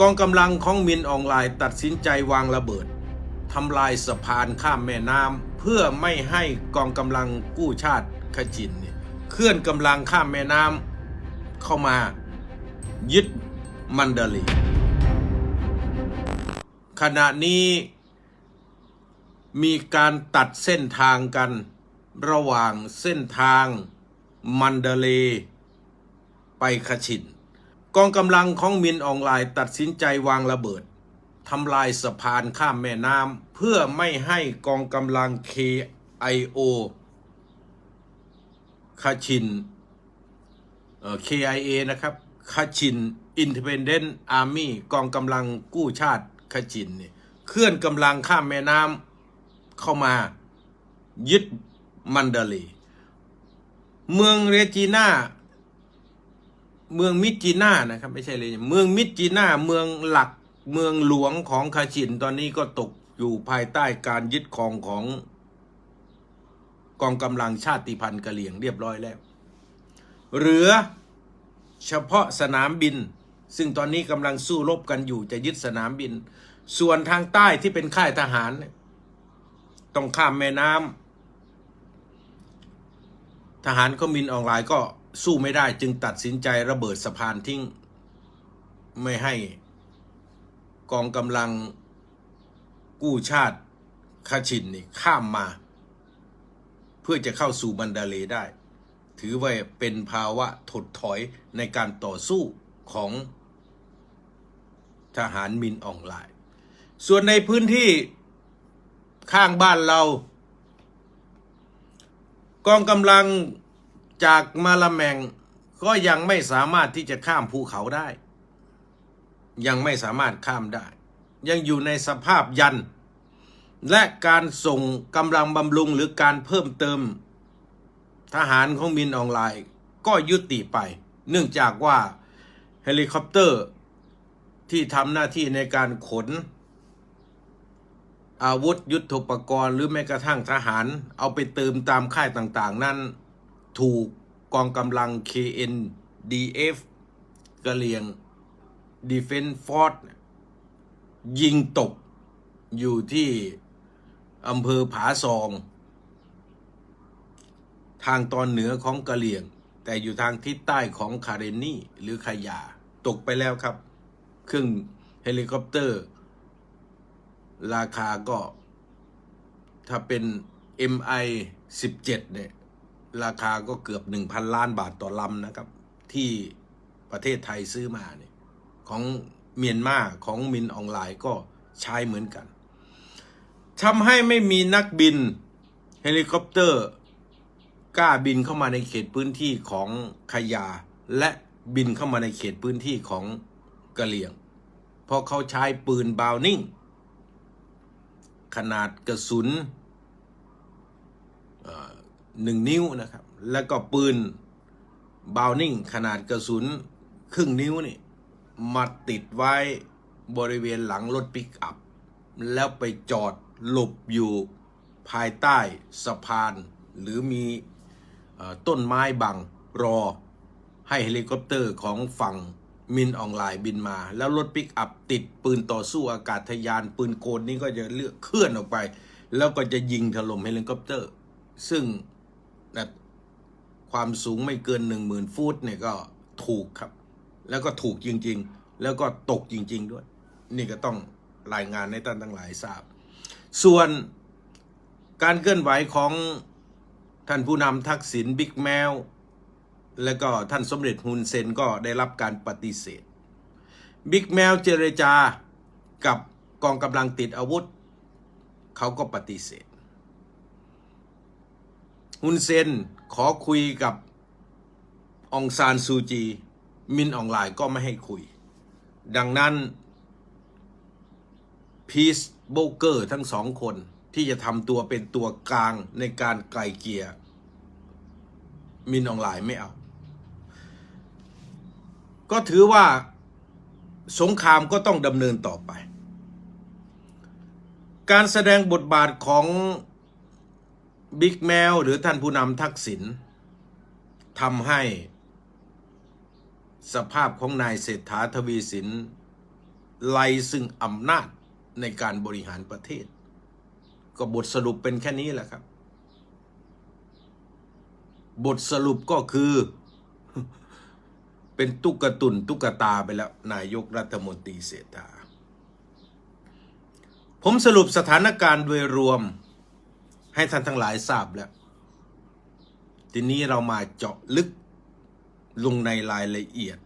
กองกำลังของมินออนไลน์ตัดสินใจวางระเบิดทำลายสะพานข้ามแม่น้ำเพื่อไม่ให้กองกำลังกู้ชาติขจินเนี่ยเคลื่อนกำลังข้ามแม่น้ำเข้ามา ยึดมันดาลี ขณะนี้มีการตัดเส้นทางกันระหว่างเส้นทางมันดาเลย์ไปขชิน กองกำลังของมินออนไลน์ตัดสินใจวางระเบิดทำลายสะพานข้ามแม่น้ำเพื่อไม่ให้กองกำลัง KIO คาชินเอ่อ KIA นะครับคาชิน Independent Army กองกำลังกู้ชาติคาชินเนี่ยเคลื่อนกำลังข้ามแม่น้ำเข้ามายึดมันเดลย์เมืองเรจิน่า เมืองมิจีน่านะครับ ไม่ใช่เลย เมืองมิจีน่าเมืองหลักเมืองหลวงของคาชินตอนนี้ก็ตกอยู่ภายใต้การยึดครองของกองกำลังชาติพันธุ์กะเหรี่ยงเรียบร้อยแล้ว เหลือเฉพาะสนามบิน ซึ่งตอนนี้กำลังสู้รบกันอยู่จะยึดสนามบิน ส่วนทางใต้ที่เป็นค่ายทหาร ต้องข้ามแม่น้ำทหารก็มินออนไลน์ก็ สู้ไม่ได้จึงตัดสินใจระเบิดสะพานทิ้ง ไม่ให้กองกำลังกู้ชาติคาชินนี่ข้ามมา เพื่อจะเข้าสู่บันดาเลได้ ถือว่าเป็นภาวะถดถอยในการต่อสู้ของทหารมินออนไลน์ส่วนในพื้นที่ข้างบ้านเรา กองกำลัง จากมาละแมงก็ยังไม่สามารถที่จะข้ามภูเขาได้ ยังไม่สามารถข้ามได้ ยังอยู่ในสภาพยัน และการส่งกำลังบำรุงหรือการเพิ่มเติม ทหารของมินออนไลน์ก็ยุติไป เนื่องจากว่าเฮลิคอปเตอร์ที่ทำหน้าที่ในการขน อาวุธยุทโธปกรณ์ หรือแม้กระทั่งทหาร เอาไปเติมตามค่ายต่าง ๆ นั้น ถูกกองกำลัง KNDF กะเหรียง Defense Force ยิงตกอยู่ที่อำเภอผาซอง ทางตอนเหนือของกะเหรี่ยง แต่อยู่ทางทิศใต้ของคาเรนนี่หรือขยา ตกไปแล้วครับ เครื่องเฮลิคอปเตอร์ ราคาก็ ถ้าเป็น MI 17เนี่ย ราคาก็เกือบ 1,000 ล้านบาทต่อลำนะครับ ที่ประเทศไทยซื้อมาเนี่ยของเมียนมาของมินออนไลน์ก็ใช้เหมือนกันทำให้ไม่มีนักบินเฮลิคอปเตอร์ กล้าบินเข้ามาในเขตพื้นที่ของขยา และบินเข้ามาในเขตพื้นที่ของกะเหรี่ยง เพราะเขาใช้ปืนบาวนิ่ง ขนาดกระสุน 1 นิ้วนะครับ แล้วก็ปืนบาวนิ่งขนาดกระสุนครึ่งนิ้วนี่มาติดไว้บริเวณหลังรถปิกอัพ แล้วไปจอดหลบอยู่ภายใต้สะพาน หรือมีต้นไม้บังรอให้เฮลิคอปเตอร์ของฝั่งมินออนไลน์บินมา แล้วรถปิกอัพติดปืนต่อสู้อากาศยานปืนโกนนี่ก็จะเลือกเคลื่อนออกไป แล้วก็จะยิงถล่มเฮลิคอปเตอร์ ซึ่ง นะความสูงไม่เกินหนึ่งหมื่นฟุตเนี่ยก็ถูกครับ แล้วก็ถูกจริง ๆ แล้วก็ตกจริง ๆ ด้วย นี่ก็ต้องรายงานให้ท่านทั้งหลายทราบ ส่วนการเคลื่อนไหวของท่านผู้นำทักษิณบิ๊กแมว และก็ท่านสมเด็จฮุนเซนก็ได้รับการปฏิเสธบิ๊กแมวเจรจากับกองกำลังติดอาวุธ เขาก็ปฏิเสธ ฮุนเซนขอคุยกับองซานซูจี มินออนไลน์ก็ไม่ให้คุย ดังนั้นพีซโบเกอร์ทั้งสองคนที่จะทำตัวเป็นตัวกลางในการไกลเกลี่ยมินออนไลน์ไม่เอา ก็ถือว่าสงครามก็ต้องดำเนินต่อไป การแสดงบทบาทของ บิ๊กแมวหรือท่านผู้นำทักษิณทำให้สภาพของนายเศรษฐาทวีสินไล่ซึ่งอำนาจในการบริหารประเทศ ก็บทสรุปเป็นแค่นี้แหละครับ บทสรุปก็คือ เป็นตุ๊กตุนตุ๊กตาไปแล้ว นายกรัฐมนตรีเศรษฐา ผมสรุปสถานการณ์โดยรวม ให้ท่านทั้งหลายทราบแล้ว ทีนี้เรามาเจาะลึกลงในรายละเอียด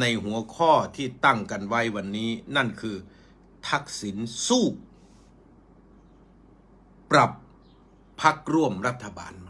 ในหัวข้อที่ตั้งกันไว้วันนี้นั่นคือ ทักษิณสู้ ปรับพักร่วมรัฐบาลใหม่